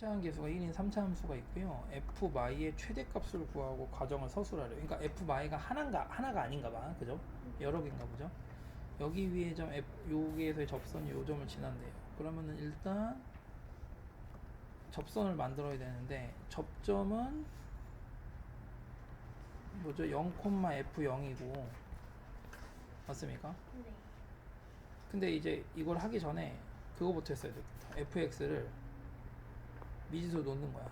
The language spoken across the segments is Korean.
최대한 계수가 1인 3차 함수가 있고요. f 마이의 최대값을 구하고 과정을 서술하래요. 그러니까 f 마이가 하나인가 하나가 아닌가 봐. 그죠? 여러 개인가 보죠. 여기 위에 점 f 여기에서의 접선이 요 점을 지난대요. 그러면은 일단 접선을 만들어야 되는데 접점은 뭐죠? 0,f0이고 맞습니까? 네. 근데 이제 이걸 하기 전에 그거부터 했어야 되겠다. fx를 미지수 놓는 거야.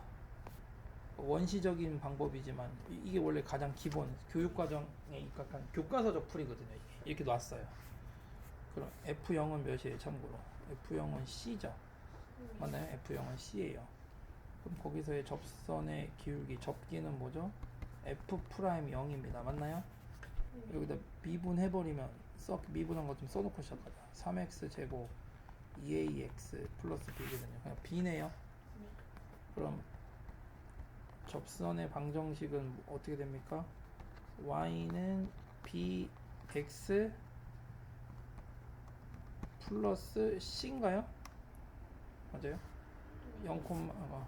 원시적인 방법이지만 이- 이게 원래 가장 기본 교육 과정에 입각한 교과서적 풀이거든요. 이렇게 놨어요. 그럼 f0은 몇이에요? 참고로 f0은 c죠. 네. 맞나요? f0은 c예요. 그럼 거기서의 접선의 기울기 접기는 뭐죠? f 프라임 0입니다. 맞나요? 네. 여기다 미분해버리면 써 미분한 거좀 써놓고 시작하자 3x 제곱 2ax 플러스 b거든요 그냥 b네요 네. 그럼 접선의 방정식은 어떻게 됩니까 y는 bx 플러스 c인가요? 맞아요? 0, 아,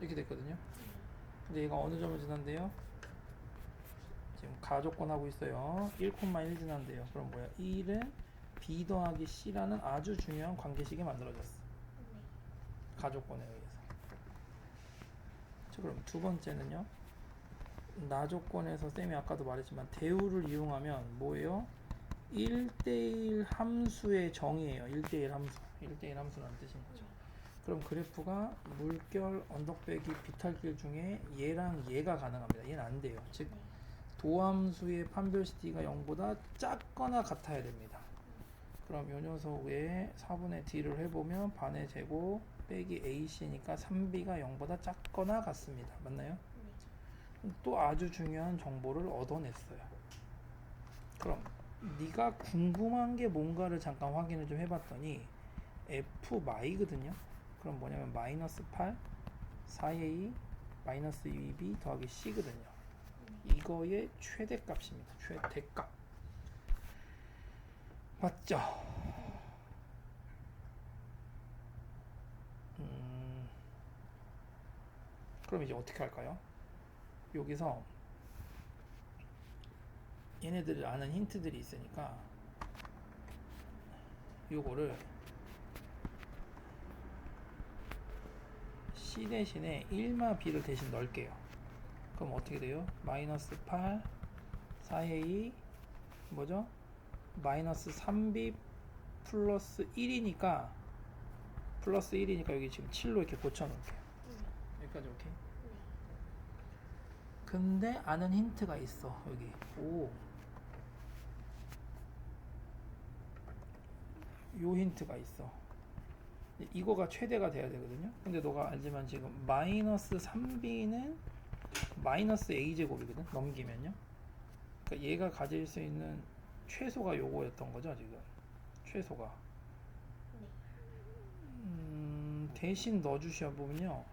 이렇게 됐거든요 근데 얘가 어느 점을 지난대요? 지금 가조건 하고 있어요. 1,1 지난대요. 그럼 뭐야? 1은 b 더하기 c라는 아주 중요한 관계식이 만들어졌어. 네. 가조건에 의해서. 자, 그럼 두 번째는요. 나조건에서 쌤이 아까도 말했지만 대우를 이용하면 뭐예요? 1대1 함수의 정의예요. 1대1 함수. 1대1 함수라는 뜻인 거죠. 그럼 그래프가 물결 언덕 빼기 비탈길 중에 얘랑 얘가 가능합니다. 얘는 안 돼요. 즉 네. 도함수의 판별시티가 0보다 작거나 같아야 됩니다. 그럼 요 녀석의 4분의 d를 해보면 반의 제곱 빼기 ac니까 3b가 0보다 작거나 같습니다. 맞나요? 네. 또 아주 중요한 정보를 얻어냈어요. 그럼 네가 궁금한 게 뭔가를 잠깐 확인을 좀 해봤더니 f 마이거든요. 그럼 뭐냐면 마이너스 8 4a 마이너스 2b 더하기 c거든요. 이거의 최대값입니다. 최대값. 맞죠? 그럼 이제 어떻게 할까요? 여기서 얘네들을 아는 힌트들이 있으니까 요거를 C 대신에 1마 B를 대신 넣을게요. 그럼 어떻게 돼요? 마이너스 8 4A 뭐죠? 마이너스 3B 플러스 1이니까 플러스 1이니까 여기 지금 7로 이렇게 고쳐놓을게요. 네. 여기까지 오케이? 네. 근데 아는 힌트가 있어 여기 오. 요 힌트가 있어 이거가 최대가 돼야 되거든요 근데 너가 알지만 지금 마이너스 3b는 마이너스 a제곱이거든 넘기면요 그러니까 얘가 가질 수 있는 최소가 요거였던 거죠 지금 최소가 네. 음, 대신 넣어주셔 보면요.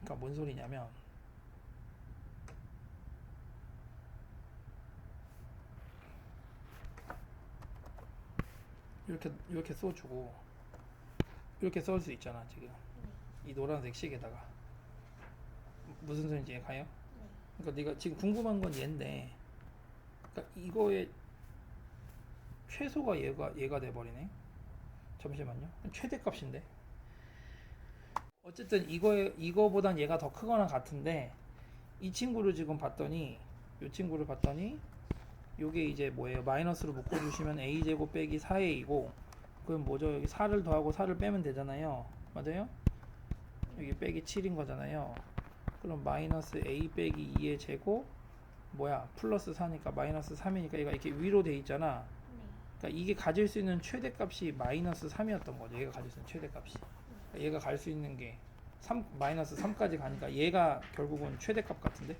그러니까 뭔 소리냐면 이렇게 이렇게 써주고 이렇게 써수 있잖아 지금 네. 이 노란색 식에다가 무슨 소리인지 가요? 네. 그러니까 네가 지금 궁금한 건 얘인데 그러니까 이거의 최소가 얘가 얘가 돼 버리네. 잠시만요. 최대값인데. 어쨌든 이거에 이거보단 얘가 더 크거나 같은데 이 친구를 지금 봤더니 이 친구를 봤더니 요게 이제 뭐예요? 마이너스로 묶어 주시면 a 제곱 빼기 4a이고 그럼 뭐죠? 여기 4를 더하고 4를 빼면 되잖아요. 맞아요? 여기 빼기 7인 거잖아요. 그럼 마이너스 a 빼기 2의 제곱 뭐야 플러스 4니까 마이너스 3이니까 얘가 이렇게 위로 돼 있잖아 네. 그러니까 이게 가질 수 있는 최대값이 마이너스 3이었던 거죠 얘가 가질 수 있는 최대값이 얘가 갈 수 있는 게 3, 마이너스 3까지 가니까 얘가 결국은 최대값 같은데